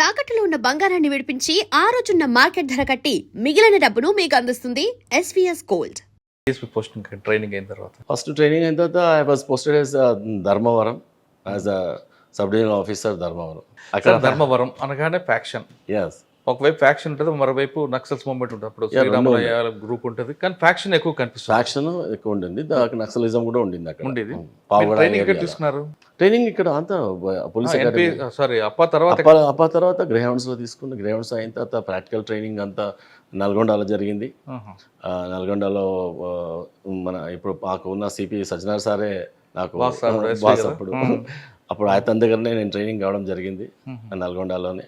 తాకట్టులో ఉన్న బంగారాన్ని విడిపించి ఆ రోజున్న మార్కెట్ ధర కట్టి మిగిలిన డబ్బును మీకు అందిస్తుంది ఎస్వీఎస్ గోల్డ్ పోస్టింగ్ ట్రైనింగ్ అయిన తర్వాత ఫస్ట్ ట్రైనింగ్ అయిన తర్వాత I was posted as Dharmavaram as a sub divisional officer Dharmavaram అక్కడ ధర్మవరం అనగానే ఫ్యాక్షన్ ఎస్ ఒకవైపు ఫ్యాక్షన్ ఉంటుంది మరోవైపు నక్సల్స్ మూవ్మెంట్ ఉంటుంది. అప్పుడు శ్రీరామయ్య గ్రూప్ ఉంటుంది. కానీ ఫ్యాక్షన్ ఎక్కువ కనిపిస్తుంది. ఫ్యాక్షన్ ఎక్కువ ఉండింది. దానికి నక్సలిజం కూడా ఉండింది అక్కడ. ఉండేది. ట్రైనింగ్. తీసుకున్నారు? ట్రైనింగ్ ఇక్కడ అంతా పోలీస్ సారీ అప్ప తర్వాత అప్ప తర్వాత గ్రేహౌండ్స్లో తీసుకున్న గ్రేహౌండ్స్ అయిన తర్వాత ప్రాక్టికల్ ట్రైనింగ్ అంతా నల్గొండలో జరిగింది. నల్గొండలో మన ఇప్పుడు మాకు ఉన్న సిపి సజ్జనార్ సారే నాకు Boss అప్పుడు, ఆయన దగ్గరనే నేను ట్రైనింగ్ కావడం జరిగింది. నల్గొండలోనే.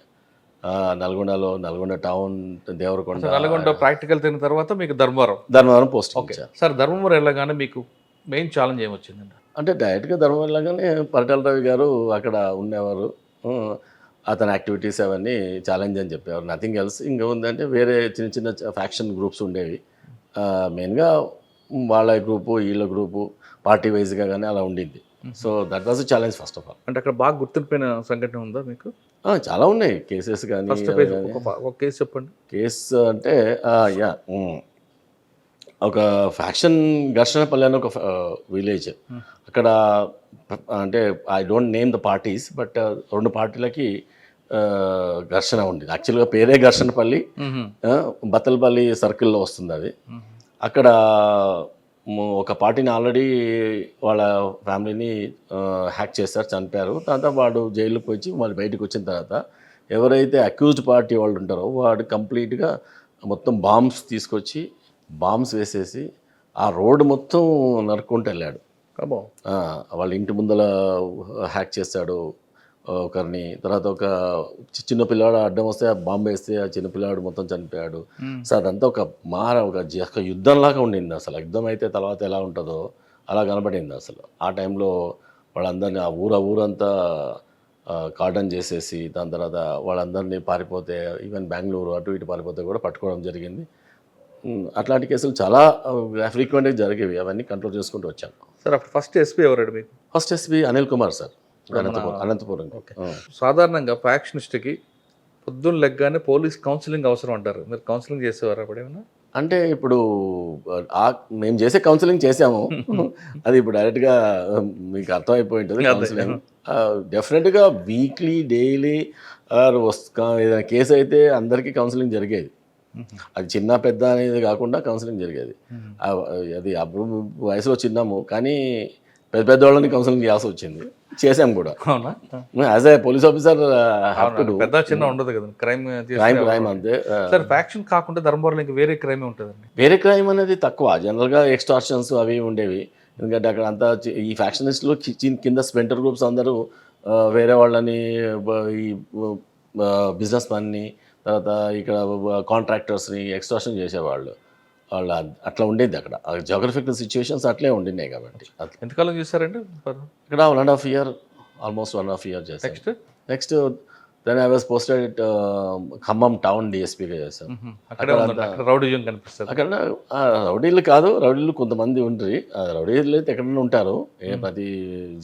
నల్గొండలో నల్గొండ టౌన్ దేవరకొండ. నల్గొండ ప్రాక్టికల్ తిన్న తర్వాత మీకు Dharmavaram. Dharmavaram post okay. Sir Dharmavaram వెళ్ళగానే మీకు మెయిన్ ఛాలెంజ్ ఏమొచ్చిందండి? అంటే డైరెక్ట్గా ధర్మవరం వెళ్ళగానే పరిటాల రవి గారు అక్కడ ఉండేవారు. అతని యాక్టివిటీస్ అవన్నీ ఛాలెంజ్ అని చెప్పేవారు. నథింగ్ ఎల్స్ ఇంకా ఉందంటే వేరే చిన్న చిన్న ఫ్యాక్షన్ గ్రూప్స్ ఉండేవి. మెయిన్గా వాళ్ళ గ్రూపు వీళ్ళ గ్రూపు పార్టీ వైజ్గా కానీ అలా ఉండింది so that was challenge first of all అంటే అక్కడ బాగా గుర్తుండిపోయిన సంఘటన ఉందా మీకు? చాలా ఉన్నాయి కేసెస్ కానీ ఒక కేసు చెప్పండి. కేసు అంటే యా ఒక ఫ్యాక్షన్ ఘర్షణపల్లి అని ఒక విలేజ్. అక్కడ అంటే I don't name the parties but రెండు పార్టీలకి ఘర్షణ ఉంది యాక్చువల్గా పేరే ఘర్షణపల్లి బత్తలపల్లి సర్కిల్లో వస్తుంది అది. అక్కడ ఒక పార్టీని ఆల్రెడీ వాళ్ళ ఫ్యామిలీని హ్యాక్ చేశారు చనిపోయారు దాంతో వాడు జైలుకి వచ్చి వాళ్ళు బయటకు వచ్చిన తర్వాత ఎవరైతే అక్యూజ్డ్ పార్టీ వాళ్ళు ఉంటారో వాడు కంప్లీట్గా మొత్తం బాంబ్స్ తీసుకొచ్చి బాంబ్స్ వేసేసి ఆ రోడ్డు మొత్తం నరుక్కుంటూ వెళ్ళాడు. వాళ్ళ ఇంటి ముందల హ్యాక్ చేశాడు. ఒకరిని తర్వాత ఒక చిన్న పిల్లాడు అడ్డం వస్తే ఆ బాంబు వేస్తే ఆ చిన్న పిల్లాడు మొత్తం చనిపోయాడు. సో అదంతా ఒక మార ఒక ఒక యుద్ధంలాగా ఉండింది అసలు. యుద్ధం అయితే తర్వాత ఎలా ఉంటుందో అలా కనబడింది అసలు. ఆ టైంలో వాళ్ళందరినీ ఆ ఊర ఊరంతా కార్డన్ చేసేసి దాని తర్వాత వాళ్ళందరినీ పారిపోతే ఈవెన్ బెంగళూరు అటు ఇటు పారిపోతే కూడా పట్టుకోవడం జరిగింది. అట్లాంటి కేసులు చాలా ఫ్రీక్వెంట్గా జరిగేవి. అవన్నీ కంట్రోల్ చేసుకుంటూ వచ్చాను. సార్ అప్పుడు ఫస్ట్ ఎస్పీ ఎవరండి మీకు? First SP Anil Kumar sir. Anantapur Anantapur. సాధారణంగా ఫ్యాక్షనిస్ట్కి పొద్దున్న లెగ్గానే పోలీస్ కౌన్సిలింగ్ అవసరం అంటారు. మీరు కౌన్సిలింగ్ చేసేవారు అప్పుడు ఏమన్నా? అంటే ఇప్పుడు ఆ మేము చేసే కౌన్సిలింగ్ చేసాము. అది ఇప్పుడు డైరెక్ట్గా మీకు అర్థమైపోయి ఉంటుంది. కౌన్సిలింగ్. డెఫినెట్గా వీక్లీ డైలీ ఏదైనా కేసు అయితే అందరికీ కౌన్సిలింగ్ జరిగేది. అది చిన్న పెద్ద అనేది కాకుండా కౌన్సిలింగ్ జరిగేది. అది అప్పుడు వయసులో చిన్నాము. కానీ పెద్ద పెద్దవాళ్ళని కౌన్సిలింగ్ చేయాల్సి వచ్చింది. చేసాం కూడా. అవునా? యాజ్ ఏ పోలీస్ ఆఫీసర్ పెద్ద చిన్న ఉండదు కదా క్రైమ్ క్రైమ్ క్రైమ్ అంతే సార్ ఫ్యాక్షన్ కాకుండా ధర్మవరంలో ఇంకా వేరే క్రైమ్ ఉంటుందండి. వేరే క్రైమ్ అనేది తక్కువ. జనరల్గా ఎక్స్టార్షన్స్ అవి ఉండేవి. ఎందుకంటే అక్కడ అంతా ఈ ఫ్యాక్షనిస్టులు కింద స్పెంటర్ గ్రూప్స్ అందరూ వేరే వాళ్ళని ఈ బిజినెస్ మ్యాన్ని తర్వాత ఇక్కడ కాంట్రాక్టర్స్ని ఎక్స్టార్షన్ చేసేవాళ్ళు. వాళ్ళు అట్లా ఉండేది అక్కడ. జోగ్రఫికల్ సిచ్యువేషన్స్ అట్లే ఉండినాయి కాబట్టి. ఎంతకాలం చూసారండి ఇక్కడ one and half year almost one half year చేశాను. Next? Next then I was posted Khammam town డిఎస్పీగా చేశాను. రౌడిజం కనిపిస్తుంది. అక్కడ రౌడీలు కాదు రౌడీలు కొంతమంది ఉంటారు ఆ, రౌడీలు అయితే ఎక్కడైనా ఉంటారు. ఏ ప్రతి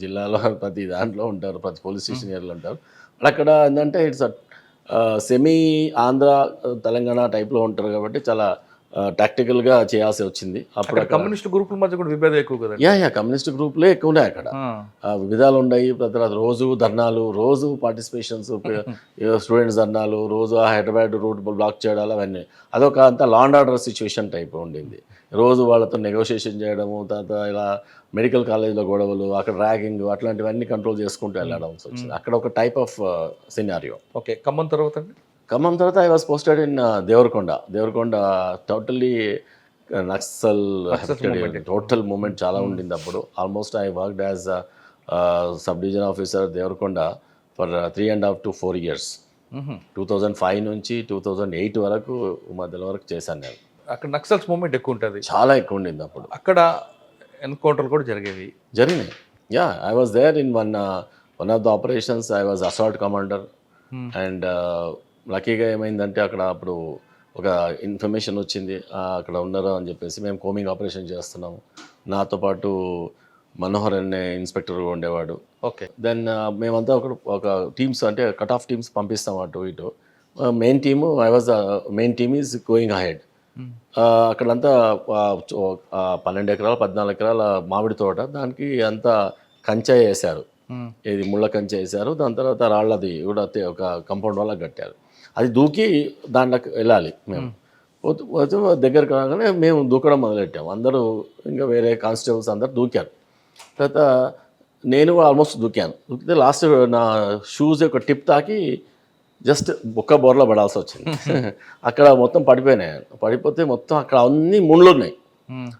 జిల్లాలో ప్రతి దాంట్లో ఉంటారు ప్రతి పోలీస్ స్టేషన్ ఏరియాలో ఉంటారు. అక్కడ ఏంటంటే ఇట్స్ సెమీ ఆంధ్ర తెలంగాణ టైప్లో ఉంటారు కాబట్టి చాలా టాక్టికల్గా చేయాల్సి వచ్చింది. అప్పుడు కమ్యూనిస్ట్ గ్రూపుల మధ్య కూడా విభేదం ఎక్కువ కదండి. యా యా కమ్యూనిస్ట్ గ్రూప్లే ఎక్కువ ఉన్నాయి అక్కడ. వివిధాలు ఉన్నాయి తర్వాత రోజు ధర్నాలు రోజు పార్టిసిపేషన్స్ స్టూడెంట్స్ ధర్నాలు రోజు ఆ హైదరాబాద్ రూట్ బ్లాక్ చేయడాలు అవన్నీ. అదొక అంత లాండ్ ఆర్డర్ సిచ్యువేషన్ టైప్ ఉండింది. రోజు వాళ్ళతో నెగోషియేషన్ చేయడము తర్వాత ఇలా మెడికల్ కాలేజ్లో గొడవలు అక్కడ ర్యాగింగ్ అట్లాంటివన్నీ కంట్రోల్ చేసుకుంటూ వెళ్ళడం వచ్చింది అక్కడ ఒక type of scenario okay Khammam తర్వాత అండి? ఖమ్మం తర్వాత I was posted in Devarakonda. Devarakonda totally Naxal movement. Total movement చాలా ఉండింది అప్పుడు. Almost I worked as sub division officer Devarakonda for three and half to four years. Two thousand five నుంచి two thousand eight వరకు మధ్యలో వరకు చేశాను నేను. అక్కడ నక్సల్స్ మూవ్మెంట్ ఎక్కువ ఉంటుంది. చాలా ఎక్కువ ఉండింది అప్పుడు. అక్కడ ఎన్కౌంటర్లు కూడా జరిగేవి. జరిగినాయి. Yeah I was there in one one of the operations I was assault commander Hmm. And లక్కీగా ఏమైందంటే అక్కడ అప్పుడు ఒక ఇన్ఫర్మేషన్ వచ్చింది అక్కడ ఉన్నారు? అని చెప్పేసి మేము కోమింగ్ ఆపరేషన్ చేస్తున్నాము. నాతో పాటు మనోహర్ అనే ఇన్స్పెక్టర్ ఉండేవాడు. ఓకే. దెన్ మేమంతా ఒక ఒక టీమ్స్ అంటే కట్ ఆఫ్ టీమ్స్ పంపిస్తాం అటు ఇటు. Main team I was main team is going ahead. అక్కడంతా పన్నెండు ఎకరాలు పద్నాలుగు ఎకరాల మామిడి తోట దానికి అంతా కంచె వేశారు. ఇది ముళ్ళ కంచె వేశారు దాని తర్వాత రాళ్ళది కూడా ఒక కంపౌండ్ వల్ల కట్టారు. అది దూకి దాంట్లోకి వెళ్ళాలి మేము. పోతూ దగ్గరకు రాగానే మేము దూకడం మొదలెట్టాము అందరూ ఇంకా వేరే కానిస్టేబుల్స్ అందరు దూకారు. తర్వాత నేను ఆల్మోస్ట్ దూకాను. దూకితే లాస్ట్ నా షూస్ యొక్క టిప్ తాకి జస్ట్ బొక్క బోర్లో పడాల్సి వచ్చింది. అక్కడ మొత్తం పడిపోయినాయి. పడిపోతే మొత్తం అక్కడ అన్ని ముళ్ళు ఉన్నాయి.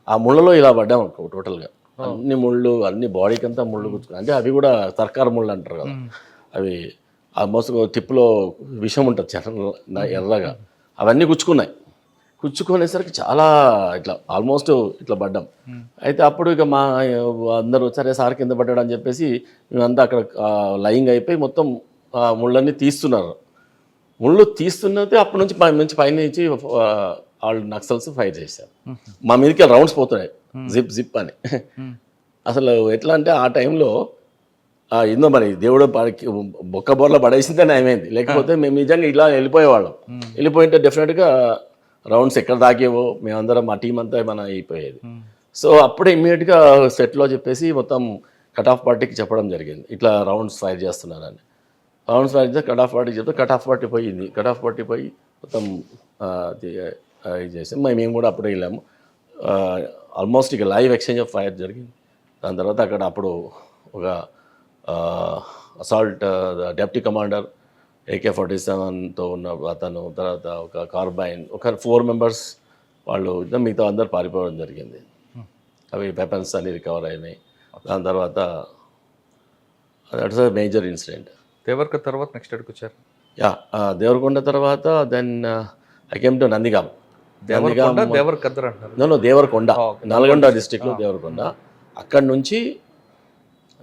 ఆ ముళ్ళలో ఇలా పడ్డాం అనుకో టోటల్గా. అన్ని ముళ్ళు అన్ని బాడీకి అంతా ముళ్ళు గుచ్చుకున్నాయి. అంటే అవి కూడా సర్కార్ ముళ్ళు అంటారు కదా. అవి ఆల్మోస్ట్ టిప్లో విషం ఉంటుంది చిన్న ఎర్రగా. అవన్నీ గుచ్చుకున్నాయి. గుచ్చుకునేసరికి చాలా ఇట్లా ఆల్మోస్ట్ ఇట్లా పడ్డాం. అయితే అప్పుడు ఇక మా అందరూ సరే సార్ కింద పడ్డాడు అని చెప్పేసి మేమంతా అక్కడ లయింగ్ అయిపోయి మొత్తం ఆ ముళ్ళన్నీ తీస్తున్నారు. ముళ్ళు తీస్తున్నది అప్పటి నుంచి పై నుంచి పైన నుంచి ఆ, వాళ్ళు నక్సల్స్ ఫైర్ చేశారు. మా మీదకి రౌండ్స్ పోతున్నాయి. జిప్ జిప్ అని. అసలు ఎట్లా అంటే ఆ టైంలో ఏందో మరి దేవుడు బొక్క బోర్లో పడేసిందే నయమైంది లేకపోతే మేము నిజంగా ఇలా వెళ్ళిపోయేవాళ్ళం. వెళ్ళిపోయింటే డెఫినెట్గా రౌండ్స్ ఎక్కడ దాకేవో మేమందరం మా టీం అంతా మన అయిపోయేది. సో అప్పుడే ఇమ్మీడియట్గా సెట్లో చెప్పేసి మొత్తం కట్ ఆఫ్ పార్టీకి చెప్పడం జరిగింది. ఇట్లా రౌండ్స్ ఫైర్ చేస్తున్నారని. రౌండ్స్ ఫైర్ చేస్తే కట్ ఆఫ్ పార్టీ చెప్తే కట్ ఆఫ్ పార్టీ పోయింది. కట్ ఆఫ్ పార్టీ పోయి మొత్తం ఇది చేసాం మేము కూడా అప్పుడే వెళ్ళాము. ఆల్మోస్ట్ ఇక లైవ్ ఎక్స్చేంజ్ ఆఫ్ ఫైర్ జరిగింది. దాని తర్వాత అక్కడ అప్పుడు ఒక assault deputy commander AK forty సెవెన్తో ఉన్న అతను తర్వాత ఒక కార్బైన్ ఒక ఫోర్ మెంబర్స్ వాళ్ళు మిగతా అందరు పారిపోవడం జరిగింది. అవి వెపన్స్ అన్ని రికవర్ అయినాయి. దాని తర్వాత దట్స్ అ మేజర్ ఇన్సిడెంట్. దేవర్క తర్వాత నెక్స్ట్ ఎక్కడికి వచ్చారు? యా దేవరకొండ తర్వాత then I came to Nandigama. Devarakonda Devarakonda okay. Nalgonda డిస్టిక్లో దేవరకొండ. అక్కడ నుంచి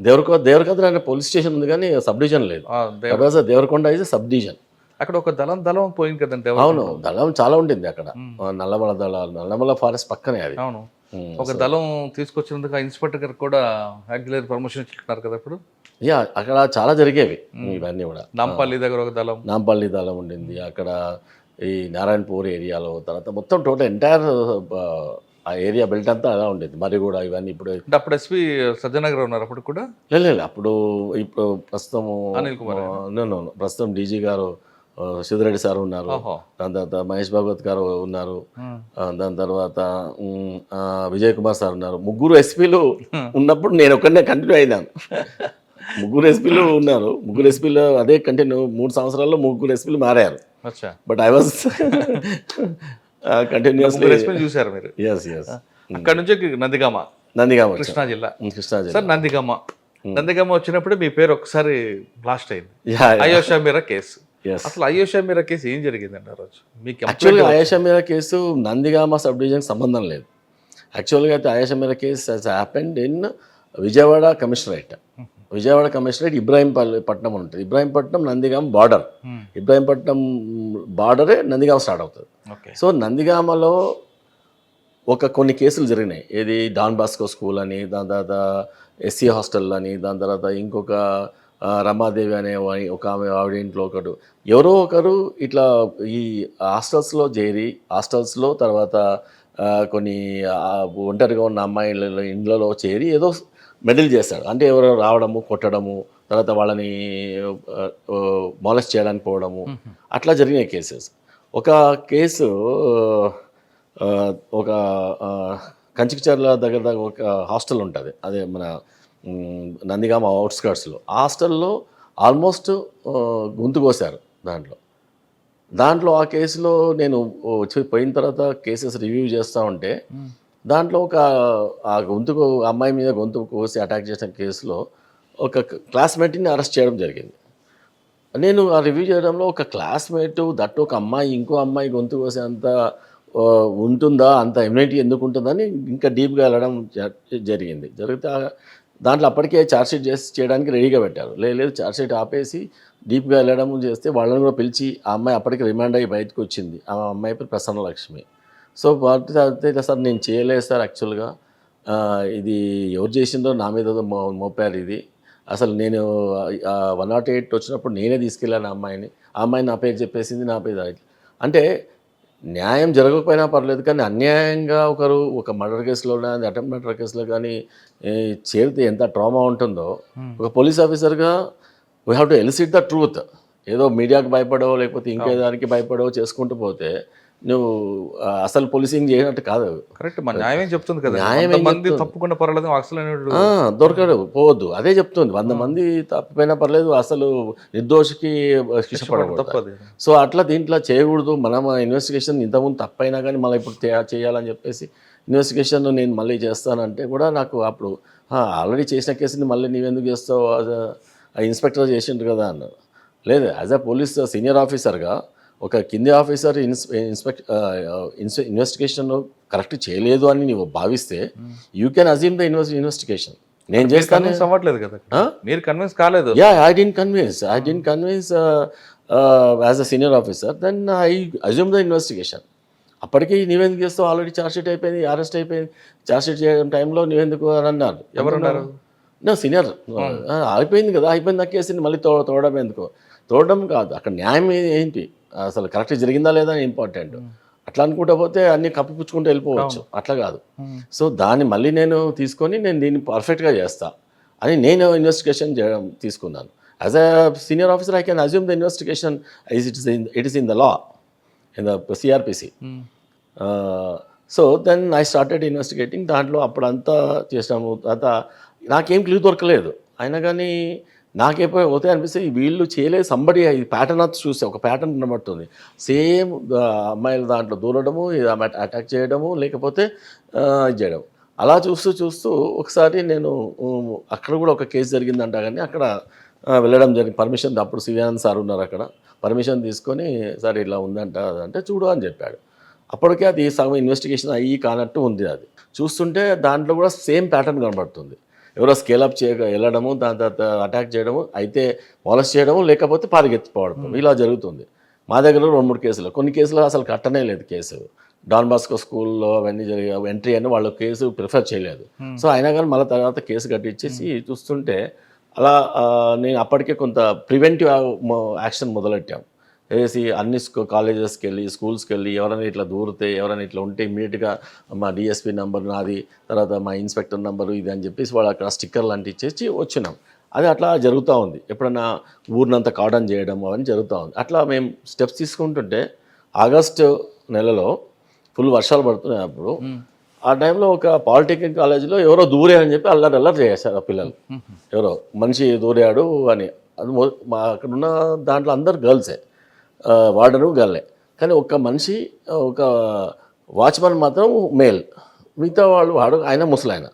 దేవరకొ దేవరకొండ అనే పోలీస్ స్టేషన్ ఉంది కానీ సబ్ డివిజన్ లేదు దేవరకొండ ఇస్ సబ్ డివిజన్ అక్కడ ఒక దళం దళం పోయింది కదండి అవును దళం చాలా ఉంటుంది అక్కడ. నల్లమల దళాలు నల్లమల ఫారెస్ట్ పక్కనే అది. అవును. ఒక దళం తీసుకొచ్చినందుకు ఆ ఇన్స్పెక్టర్ గారికి కూడా యాక్చువల్ ప్రమోషన్ ఇచ్చుకున్నారు కదా ఇప్పుడు? యా అక్కడ చాలా జరిగేవి ఇవన్నీ కూడా. నాంపల్లి దగ్గర ఒక దళం. నాంపల్లి దళం ఉండింది. అక్కడ ఈ నారాయణపూర్ ఏరియాలో తర్వాత మొత్తం టోటల్ ఎంటైర్ ఆ ఏరియా బెల్ట్ అంతా అలా ఉండేది. మరి కూడా ఇవన్నీ ఇప్పుడు అంటే అప్పుడు ఎస్పీ సజ్జనగర్ ఉన్నారు అప్పుడు కూడా? లేదు లేదు అప్పుడు ఇప్పుడు ప్రస్తుతం అనిల్ కుమార్ ప్రస్తుతం డీజీ గారు సిద్ధిరెడ్డి సార్ ఉన్నారు. దాని తర్వాత మహేష్ భాగవత్ గారు ఉన్నారు. దాని తర్వాత విజయ్ కుమార్ సార్ ఉన్నారు. ముగ్గురు ఎస్పీలు ఉన్నప్పుడు నేను ఒక్కడనే కంటిన్యూ అయినాను. ముగ్గురు ఎస్పీలు ఉన్నారు. ముగ్గురు ఎస్పీలు అదే కంటిన్యూ మూడు సంవత్సరాల్లో ముగ్గురు ఎస్పీలు మారారు. But I was continuously SP చూసారు మీరు? ఎస్ ఎస్ అక్కడ నుంచి నందిగామ. నందిగామ కృష్ణా జిల్లా. కృష్ణా జిల్లా. సార్ నందిగామ. నందిగామ వచ్చినప్పుడు మీ పేరు ఒకసారి బ్లాస్ట్ అయింది. అయోషా మీరా కేసు. అసలు అయోషా మీరా కేసు ఏం జరిగిందండి ఆ రోజు? మీకు యాక్చువల్గా ఆయేషా మీరా కేసు నందిగామ సబ్ డివిజన్కి సంబంధం లేదు. యాక్చువల్గా అయితే Ayesha Meera case happened in Vijayawada commissionerate Vijayawada commissionerate Ibrahimpalli Patnam అని ఉంటుంది. ఇబ్రాహీంపట్నం నందిగామ బార్డర్. Hmm. ఇబ్రాహీంపట్నం బార్డరే నందిగామ స్టార్ట్ అవుతుంది. ఓకే. సో నందిగామలో ఒక కొన్ని కేసులు జరిగినాయి. ఏది డాన్ బాస్కో స్కూల్ అని దాని తర్వాత ఎస్సీ హాస్టల్ అని దాని తర్వాత ఇంకొక రమాదేవి అనే ఒక ఆమె ఆవిడ ఇంట్లో ఒకడు. ఎవరో ఒకరు ఇట్లా ఈ హాస్టల్స్లో చేరి హాస్టల్స్లో తర్వాత కొన్ని ఒంటరిగా ఉన్న అమ్మాయిల ఇండ్లలో చేరి ఏదో మెడల్ చేస్తాడు అంటే ఎవరో రావడము కొట్టడము తర్వాత వాళ్ళని మాలెస్ట్ చేయడానికి పోవడము. అట్లా జరిగిన కేసెస్. ఒక కేసు ఒక కంచికచర్ల దగ్గర దగ్గర ఒక హాస్టల్ ఉంటుంది. అదే మన నందిగామ అవుట్స్కర్ట్స్లో. ఆ హాస్టల్లో ఆల్మోస్ట్ గొంతు కోసారు దాంట్లో. దాంట్లో ఆ కేసులో నేను వచ్చి పోయిన తర్వాత కేసెస్ రివ్యూ చేస్తూ ఉంటే దాంట్లో ఒక ఆ గొంతుకు అమ్మాయి మీద గొంతు కోసి అటాక్ చేసిన కేసులో ఒక క్లాస్మేట్ని అరెస్ట్ చేయడం జరిగింది. నేను ఆ రివ్యూ చేయడంలో ఒక క్లాస్మేట్ దట్టు ఒక అమ్మాయి ఇంకో అమ్మాయి గొంతు కోసే అంత ఉంటుందా? అంత ఇమ్యూనిటీ ఎందుకు ఉంటుందని ఇంకా డీప్గా వెళ్ళడం జ- జరిగింది. జరిగితే దాంట్లో అప్పటికే ఛార్జ్షీట్ చేసి చేయడానికి రెడీగా పెట్టారు. లే- లేదు ఛార్జ్షీట్ ఆపేసి డీప్గా వెళ్ళడం చేస్తే వాళ్ళని కూడా పిలిచి ఆ అమ్మాయి అప్పటికి రిమాండ్ అయ్యి బయటకు వచ్చింది. ఆ అమ్మాయి పేరు ప్రసన్న లక్ష్మి సో వాటి అయితే సార్ నేను చేయలేదు సార్ యాక్చువల్గా. ఇది ఎవరు చేసిందో నా మీద మోపారు ఇది. అసలు నేను వన్ నాట్ ఎయిట్ వచ్చినప్పుడు నేనే తీసుకెళ్ళాను అమ్మాయిని. ఆ అమ్మాయి నా పేరు చెప్పేసింది నా పేరు. అంటే న్యాయం జరగకపోయినా పర్లేదు కానీ అన్యాయంగా ఒకరు ఒక మర్డర్ కేసులో కానీ అటెంప్ట్ మర్డర్ కేసులో కానీ చేరితే ఎంత ట్రామా ఉంటుందో ఒక పోలీస్ ఆఫీసర్గా we have to elicit the truth ఏదో మీడియాకి భయపడో లేకపోతే ఇంకే దానికి భయపడో చేసుకుంటూ పోతే నువ్వు అసలు పోలీసింగ్ చేయనట్టు కాదు. కరెక్ట్ మన న్యాయం చెప్తుంది కదా? న్యాయం మంది? తప్పుకుండా పర్వాలేదు అసలు దొరకడు పోవద్దు. అదే చెప్తుంది. వంద మంది తప్పిపోయినా పర్లేదు అసలు నిర్దోషికి శిక్ష పడకూడదు. తప్పదు. సో అట్లా దీంట్లో చేయకూడదు. మనం ఇన్వెస్టిగేషన్ ఇంతకుముందు తప్పైనా కానీ మళ్ళీ ఇప్పుడు చేయాలని చెప్పేసి ఇన్వెస్టిగేషన్ నేను మళ్ళీ చేస్తానంటే కూడా నాకు అప్పుడు ఆల్రెడీ చేసిన కేసుని మళ్ళీ నీవెందుకు చేస్తావు? ఇన్స్పెక్టర్ చేసిండ్రు కదా అన్నారు లేదు యాజ్ అ పోలీస్ సీనియర్ ఆఫీసర్గా ఒక కింది ఆఫీసర్ ఇన్స్ ఇన్స్పెక్ట్ ఇన్వెస్టిగేషన్ కరెక్ట్ చేయలేదు అని నువ్వు భావిస్తే you can assume the invest investigation నేను చేస్తాను అవ్వట్లేదు కదా? మీరు కన్విన్స్ కాలేదు. Yeah I didn't convince I didn't convince as a senior officer then I assume the investigation అప్పటికి నీవెందుకు చేస్తావు? ఆల్రెడీ ఛార్జ్షీట్ అయిపోయింది అరెస్ట్ అయిపోయింది. ఛార్జ్షీట్ చేయడం టైంలో నువ్వెందుకు అని అన్నారు. ఎవరన్నారు? నా సీనియర్ అయిపోయింది కదా. అయిపోయింది కేసుని మళ్ళీ తో తోడడం ఎందుకు? తోడడం కాదు. అక్కడ న్యాయం ఏంటి? అసలు కరెక్ట్ జరిగిందా లేదా ఇంపార్టెంట్. అట్లా అనుకుంటా పోతే అన్ని కప్పిపుచ్చుకుంటూ వెళ్ళిపోవచ్చు. అట్లా కాదు. సో దాన్ని మళ్ళీ నేను తీసుకొని నేను దీన్ని పర్ఫెక్ట్గా చేస్తా అని నేను ఇన్వెస్టిగేషన్ చేయడం తీసుకున్నాను. As a senior officer I can assume the investigation it is in it is in the law in the CrPC so then I started investigating దాంట్లో అప్పుడంతా చేసాము తర్వాత నాకేం క్లూ దొరకలేదు. అయినా కానీ నాకేపో పోతే అనిపిస్తే ఈ వీళ్ళు చేయలే సంబడి ఈ ప్యాటర్న్ అంతా చూస్తే ఒక ప్యాటర్న్ కనబడుతుంది. సేమ్ అమ్మాయిల దాంట్లో దూరడము అటాక్ చేయడము లేకపోతే ఇది చేయడం. అలా చూస్తూ చూస్తూ ఒకసారి నేను అక్కడ కూడా ఒక కేసు జరిగిందంట కానీ అక్కడ వెళ్ళడం జరిగింది. పర్మిషన్ అప్పుడు శివానంద్ సార్ ఉన్నారు అక్కడ. పర్మిషన్ తీసుకొని సార్ ఇలా ఉందంట అంటే చూడు అని చెప్పాడు. అప్పటికే అది సగం ఇన్వెస్టిగేషన్ అయ్యి కానట్టు ఉంది అది. చూస్తుంటే దాంట్లో కూడా సేమ్ ప్యాటర్న్ కనబడుతుంది. ఎవరో స్కేలప్ చేయ వెళ్ళడము దాని తర్వాత అటాక్ చేయడము అయితే మాలస్ చేయడము లేకపోతే పారిగెత్తిపోవడం ఇలా జరుగుతుంది. మా దగ్గర రెండు మూడు కేసులు. కొన్ని కేసులు అసలు కట్టనే లేదు కేసు. డాన్ బాస్కో స్కూల్లో అవన్నీ జరిగి ఎంట్రీ అని వాళ్ళు కేసు ప్రిఫర్ చేయలేదు. సో అయినా కానీ మళ్ళీ తర్వాత కేసు కట్టించేసి చూస్తుంటే అలా నేను అప్పటికే కొంత ప్రివెంటివ్ యాక్షన్ మొదలెట్టాం. వేసి అన్ని స్కూ కాలేజెస్కి వెళ్ళి స్కూల్స్కి వెళ్ళి ఎవరైనా ఇట్లా దూరితే ఎవరైనా ఇట్లా ఉంటే ఇమీడియట్గా మా డిఎస్పీ నెంబర్ నాది తర్వాత మా ఇన్స్పెక్టర్ నెంబరు ఇది అని చెప్పేసి వాళ్ళు అక్కడ స్టిక్కర్లు లాంటి ఇచ్చేసి వచ్చినాం. అది అట్లా జరుగుతూ ఉంది. ఎప్పుడన్నా ఊరినంతా కాడన్ చేయడం అవన్నీ జరుగుతూ ఉంది. అట్లా మేము స్టెప్స్ తీసుకుంటుంటే ఆగస్టు నెలలో ఫుల్ వర్షాలు పడుతున్నాయి అప్పుడు ఆ టైంలో ఒక పాలిటెక్నిక్ కాలేజీలో ఎవరో దూరే అని చెప్పి అల్లరి అల్లరి చేశారు ఆ పిల్లలు. ఎవరో మనిషి దూరాడు అని. అది మొ- మా అక్కడ ఉన్న దాంట్లో అందరు గర్ల్సే. వాడరు గర్లే కానీ ఒక్క మనిషి ఒక వాచ్మెన్ మాత్రం మేల్. మిగతా వాళ్ళు వాడు ఆయన ముసలాయన.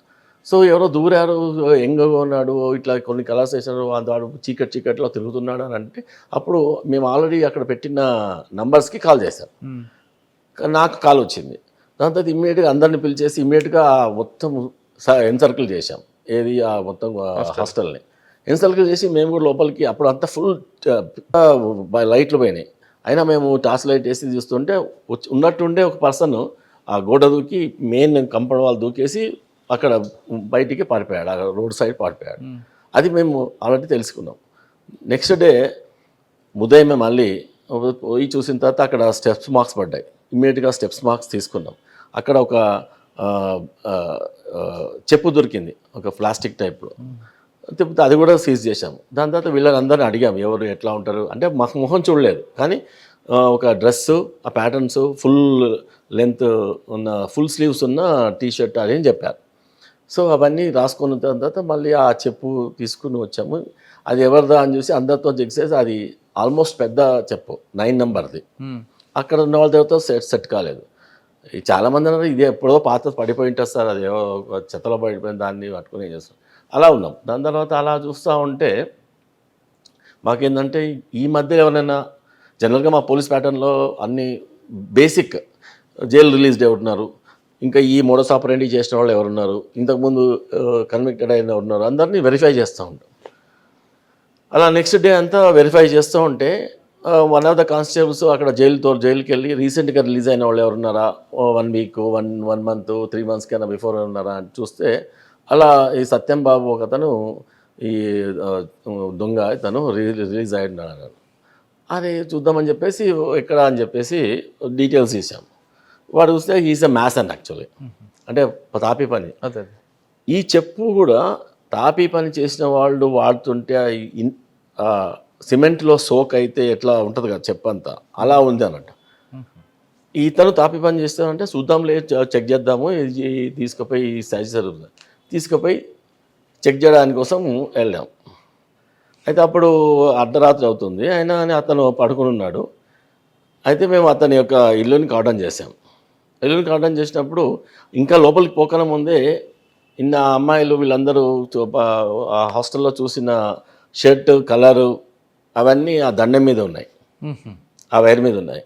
సో ఎవరో దూరారు ఎంగగా ఉన్నాడు ఇట్లా కొన్ని కలర్స్ వేసారు వాడు చీకటి చీకట్లో తిరుగుతున్నాడు అని అంటే అప్పుడు మేము ఆల్రెడీ అక్కడ పెట్టిన నంబర్స్కి కాల్ చేశారు. నాకు కాల్ వచ్చింది. దాని తర్వాత ఇమ్మీడియట్గా అందరిని పిలిచేసి ఇమ్మీడియట్గా మొత్తం ఎన్సర్కిల్ చేశాం. ఏది ఆ మొత్తం హాస్టల్ని. ఎన్సర్కిల్ చేసి మేము కూడా లోపలికి అప్పుడు అంతా ఫుల్ లైట్లు పోయినాయి. అయినా మేము టార్చ్ లైట్ వేసి చూస్తుంటే వచ్చి- ఉన్నట్టుండే ఒక పర్సన్ ఆ గోడ దూకి మెయిన్ కంపౌండ్ వాళ్ళు దూకేసి అక్కడ బయటికి పారిపోయాడు ఆ రోడ్ సైడ్ పారిపోయాడు. అది మేము ఆల్రెడీ తెలుసుకున్నాం. నెక్స్ట్ డే ఉదయమే మళ్ళీ పోయి చూసిన తర్వాత అక్కడ స్టెప్స్ మార్క్స్ పడ్డాయి. ఇమ్మీడియట్గా స్టెప్స్ మార్క్స్ తీసుకున్నాం. అక్కడ ఒక చెప్పు దొరికింది ఒక ప్లాస్టిక్ టైప్లో. తిప్పితే అది కూడా సీజ్ చేశాము. దాని తర్వాత వీళ్ళందరినీ అడిగాము ఎవరు ఎట్లా ఉంటారు? అంటే మాకు మొహం చూడలేదు. కానీ ఒక డ్రెస్సు ఆ ప్యాటర్న్స్ ఫుల్ లెంత్ ఉన్న ఫుల్ స్లీవ్స్ ఉన్న టీ షర్ట్ అని చెప్పారు. సో అవన్నీ రాసుకున్న తర్వాత మళ్ళీ ఆ చెప్పు తీసుకుని వచ్చాము. అది ఎవరిదా అని చూసి అందరితో చెక్ చేసి అది ఆల్మోస్ట్ పెద్ద చెప్పు నైన్ నెంబర్ది. అక్కడ ఉన్న వాళ్ళ దగ్గరతో సెట్ సెట్ కాలేదు. చాలామంది అన్నారు ఇది ఎప్పుడో పాత పడిపోయి ఉంటుంది సార్ అది చెత్తలో పడిపోయిన దాన్ని పట్టుకుని ఏం చేస్తాం అలా ఉన్నాం. దాని తర్వాత అలా చూస్తూ ఉంటే మాకేంటంటే ఈ మధ్య ఎవరైనా జనరల్గా మా పోలీస్ ప్యాటర్న్లో అన్ని బేసిక్ జైలు రిలీజ్ అవుతున్నారు ఉన్నారు ఇంకా ఈ మోడస్ ఆపరేంటి చేసిన వాళ్ళు ఎవరున్నారు? ఇంతకుముందు కన్విక్టెడ్ అయిన ఉన్నారు అందరినీ వెరిఫై చేస్తూ ఉంటాం. అలా నెక్స్ట్ డే అంతా వెరిఫై చేస్తూ ఉంటే వన్ ఆఫ్ ద కానిస్టేబుల్స్ అక్కడ జైలుతో జైలుకి వెళ్ళి రీసెంట్గా రిలీజ్ అయిన వాళ్ళు ఎవరున్నారా? One week one one month three months కన్నా బిఫోర్ ఉన్నారా అని చూస్తే అలా ఈ సత్యం బాబు ఒక అతను ఈ దొంగ తను రిలీజ్ అయ్యాడు అది చూద్దామని చెప్పేసి ఎక్కడ అని చెప్పేసి డీటెయిల్స్ ఇచ్చాం వాడు చూస్తే ఈజ్ ఎ మ్యాథ్స్ అండ్ యాక్చువల్లీ అంటే తాపి పని. ఈ చెప్పు కూడా తాపీ పని చేసిన వాళ్ళు వాడుతుంటే సిమెంట్లో సోక్ అయితే ఎట్లా ఉంటుంది కదా చెప్పు అంతా. అలా ఉంది అన్నట్టు. ఇతను తాపి పని చేస్తానంటే చూద్దాంలే చెక్ చేద్దాము ఇది తీసుకుపోయి ఈ సైజ్ జరుగుతుంది తీసుకుపోయి చెక్ చేయడానికి కోసం వెళ్ళాం. అయితే అప్పుడు అర్ధరాత్రి అవుతుంది. అయినా అని అతను పడుకుని ఉన్నాడు. అయితే మేము అతని యొక్క ఇల్లుని కాటన్ చేసాం ఇల్లుని కాటన్ చేసినప్పుడు ఇంకా లోపలికి పోకన ముందే ఇన్న అమ్మాయిలు వీళ్ళందరూ ఆ హాస్టల్లో చూసిన షర్ట్ కలరు అవన్నీ ఆ దండం మీద ఉన్నాయి. ఆ వైర్ మీద ఉన్నాయి.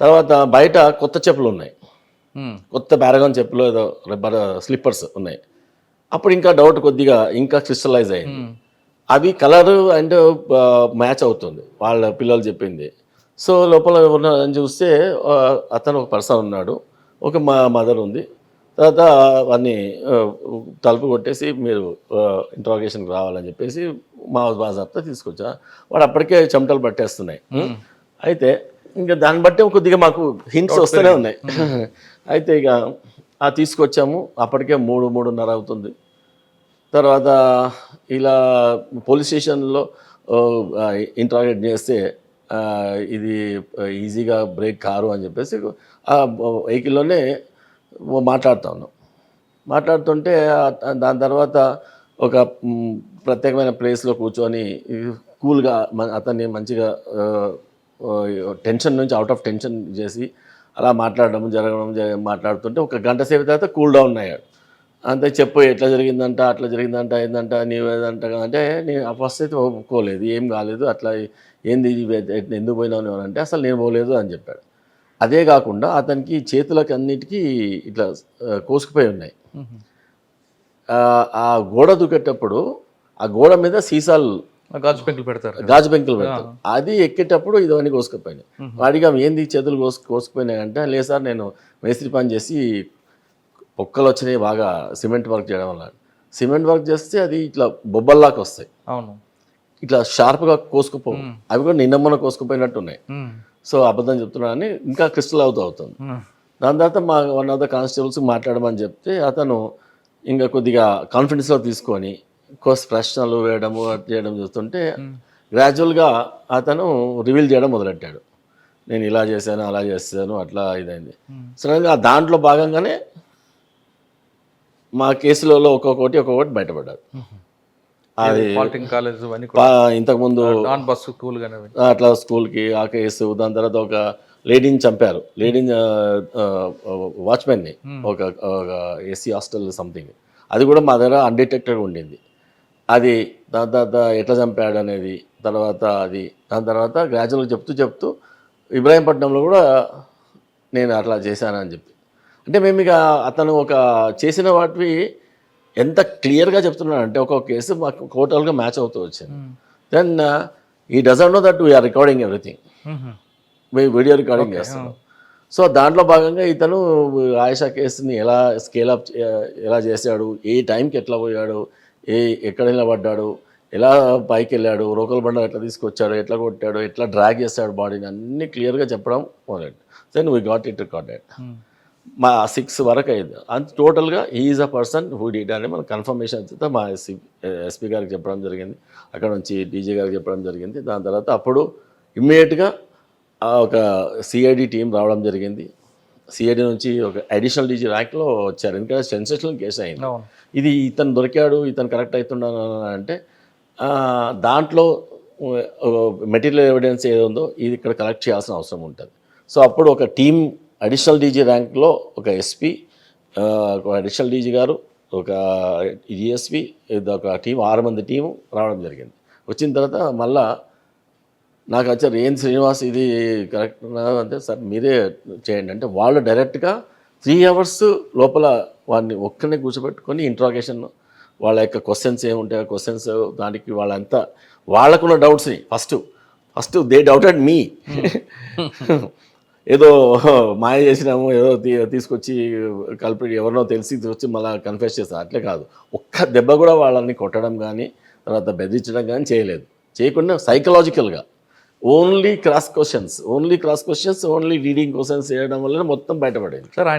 తర్వాత బయట కొత్త చెప్పులు ఉన్నాయి. కొత్త పారగాన్ చెప్పులు ఏదో రబ్బర్ స్లిప్పర్స్ ఉన్నాయి. అప్పుడు ఇంకా డౌట్ కొద్దిగా ఇంకా క్రిస్టలైజ్ అయింది. మ్మ్. అవి కలర్ అండ్ మ్యాచ్ అవుతుంది. వాళ్ళ పిల్లలు చెప్పింది. సో లోపల ఉన్నారని చూస్తే ఆ, అతను ఒక పర్సన్ ఉన్నాడు. ఒక మా మదర్ ఉంది. తర్వాత వాడిని ఆ, తలుపు కొట్టేసి మీరు ఇంట్రాగేషన్కి రావాలని చెప్పేసి మా బాజాబ్తో తీసుకొచ్చా. వాడు అప్పటికే చెమటలు పట్టేస్తున్నాయి. అయితే ఇంకా దాన్ని బట్టి కొద్దిగా మాకు హింట్స్ వస్తూనే ఉన్నాయి. అయితే ఇక తీసుకొచ్చాము. అప్పటికే మూడు మూడున్నర అవుతుంది. తర్వాత ఇలా పోలీస్ స్టేషన్లో ఇంటరాగేట్ చేస్తే ఇది ఈజీగా బ్రేక్ కారు అని చెప్పేసి ఆ వెహికల్లోనే మాట్లాడుతూ ఉన్నాం. మాట్లాడుతుంటే దాని తర్వాత ఒక ప్రత్యేకమైన ప్లేస్లో కూర్చొని కూల్గా అతన్ని మంచిగా టెన్షన్ నుంచి అవుట్ ఆఫ్ టెన్షన్ చేసి అలా మాట్లాడడం జరగడం జర- మాట్లాడుతుంటే ఒక గంట సేపు తర్వాత కూల్ డౌన్ అయ్యాడు. అంతే చెప్పు ఎట్లా జరిగిందంట అట్లా జరిగిందంట ఏందంట నీవు ఏదంట అంటే నేను ఫస్ట్ అయితే ఒప్పుకోలేదు. ఏం కాలేదు అట్లా ఏంది ఎందుకు పోయినావు అంటే అసలు నేను పోలేదు అని చెప్పాడు. అదే కాకుండా అతనికి చేతులకు అన్నిటికీ ఇట్లా ఆ, కోసుకుపోయి ఉన్నాయి. ఆ, ఆ గోడ దూకేటప్పుడు ఆ గోడ మీద సీసాలు ఆ గాజు పెంకులు పెడతారు గాజు పెంకులు పెడతారు. అది ఎక్కేటప్పుడు ఇవన్నీ కోసుకుపోయినాయి. వాడిగా ఏంది చేతులు కోసు కోసుకుపోయినాయి అంటే లేదు సార్ నేను మేస్త్రి పని చేసి పొక్కలు వచ్చినాయి బాగా సిమెంట్ వర్క్ చేయడం వల్ల. సిమెంట్ వర్క్ చేస్తే అది ఇట్లా బొబ్బల్లాగా వస్తాయి. అవును. ఇట్లా షార్ప్గా కోసుకుపో అవి కూడా నిన్న మొన్న కోసుకుపోయినట్టు ఉన్నాయి. సో అబద్ధం చెప్తున్నానని ఇంకా క్రిస్టల్ అవుతూ అవుతుంది. దాని తర్వాత మా వన్ ఆఫ్ ద కానిస్టేబుల్స్ మాట్లాడమని చెప్తే అతను ఇంకా కొద్దిగా కాన్ఫిడెన్స్లో తీసుకొని కోర్స్ ప్రశ్నలు వేయడము చేయడం చూస్తుంటే గ్రాడ్యువల్గా అతను రివీల్ చేయడం మొదలెట్టాడు. నేను ఇలా చేశాను అలా చేశాను అట్లా ఇదైంది. సడన్గా దాంట్లో భాగంగానే మా కేసులలో ఒక్కొక్కటి ఒక్కొక్కటి బయటపడ్డారు అది ఇంతకుముందు నాన్ బస్సు కూల్ గానే అవి. అట్లా స్కూల్కి ఆ కేసు దాని తర్వాత ఒక లేడీని చంపారు. లేడీని వాచ్మెన్ని ఒక ఎస్సీ హాస్టల్ సంథింగ్ అది కూడా మా దగ్గర అన్డిటెక్టెడ్ ఉండింది. అది దాని తర్వాత ఎట్లా చంపాడు అనేది తర్వాత అది దాని తర్వాత గ్రాడ్యువల్గా చెప్తూ చెప్తూ ఇబ్రాహీంపట్నంలో కూడా నేను అట్లా చేశానని చెప్పి. అంటే మేము ఇక అతను ఒక చేసిన వాటివి ఎంత క్లియర్గా చెప్తున్నాడు అంటే ఒక్కొక్క కేసు మాకు టోటల్గా మ్యాచ్ అవుతూ వచ్చింది. Then he doesn't know that we're recording everything hmm. మేము వీడియో రికార్డింగ్ చేస్తున్నాం. సో దాంట్లో భాగంగా ఇతను ఆయుషా కేసుని ఎలా స్కేల్ అప్ ఎలా చేశాడు ఏ టైంకి ఎట్లా పోయాడు ఏ ఎక్కడ నిలబడ్డాడు? ఎలా పైకి వెళ్ళాడు రోకల్ బండ ఎట్లా తీసుకొచ్చాడు? ఎట్లా కొట్టాడు? ఎట్లా డ్రాగ్ చేస్తాడు బాడీని? అన్నీ క్లియర్గా చెప్పడం మొదలెట్ then we got it recorded. మా సిక్స్ వరకు అయింది. అంత టోటల్గా is a person who did అని మన కన్ఫర్మేషన్ అయితే మా ఎస్పీ ఎస్పీ గారికి చెప్పడం జరిగింది. అక్కడ నుంచి డీజీ గారికి చెప్పడం జరిగింది. దాని తర్వాత అప్పుడు ఇమ్మీడియట్గా ఒక సిఐడి టీం రావడం జరిగింది. సిఐడి నుంచి ఒక అడిషనల్ డీజీ ర్యాంక్లో వచ్చారు. ఎందుకంటే సెన్సేషనల్ కేసు అయింది. ఇది ఇతను దొరికాడు ఇతను కరెక్ట్ అవుతున్నాడు అని అంటే దాంట్లో మెటీరియల్ ఎవిడెన్స్ ఏదో ఉందో ఇది ఇక్కడ కలెక్ట్ చేయాల్సిన అవసరం ఉంటుంది. సో అప్పుడు ఒక టీం అడిషనల్ డీజీ ర్యాంక్లో ఒక ఎస్పీ ఒక అడిషనల్ డీజీ గారు ఒక డిఎస్పి ఒక టీం ఆరు మంది టీము రావడం జరిగింది. వచ్చిన తర్వాత మళ్ళా నాకు వచ్చారు ఏం శ్రీనివాస్ ఇది కరెక్ట్ అంటే సార్ మీరే చేయండి. అంటే వాళ్ళు డైరెక్ట్గా త్రీ అవర్స్ లోపల వాడిని ఒక్కనే కూర్చోబెట్టుకొని ఇంట్రాగేషన్ వాళ్ళ యొక్క క్వశ్చన్స్ ఏముంటాయి క్వశ్చన్స్ దానికి వాళ్ళంతా వాళ్ళకున్న డౌట్స్ని first first they doubted me ఏదో మాయ చేసినాము ఏదో తీసుకొచ్చి కలిపి ఎవరినో తెలిసి వచ్చి మళ్ళీ కన్ఫెస్ చేస్తారు అట్లే కాదు. ఒక్క దెబ్బ కూడా వాళ్ళని కొట్టడం కానీ తర్వాత బెదిరించడం కానీ చేయలేదు. చేయకుండా సైకలాజికల్గా only cross questions only cross questions only reading questions చేయడం వల్ల మొత్తం బయటపడింది. సార్ ఆయన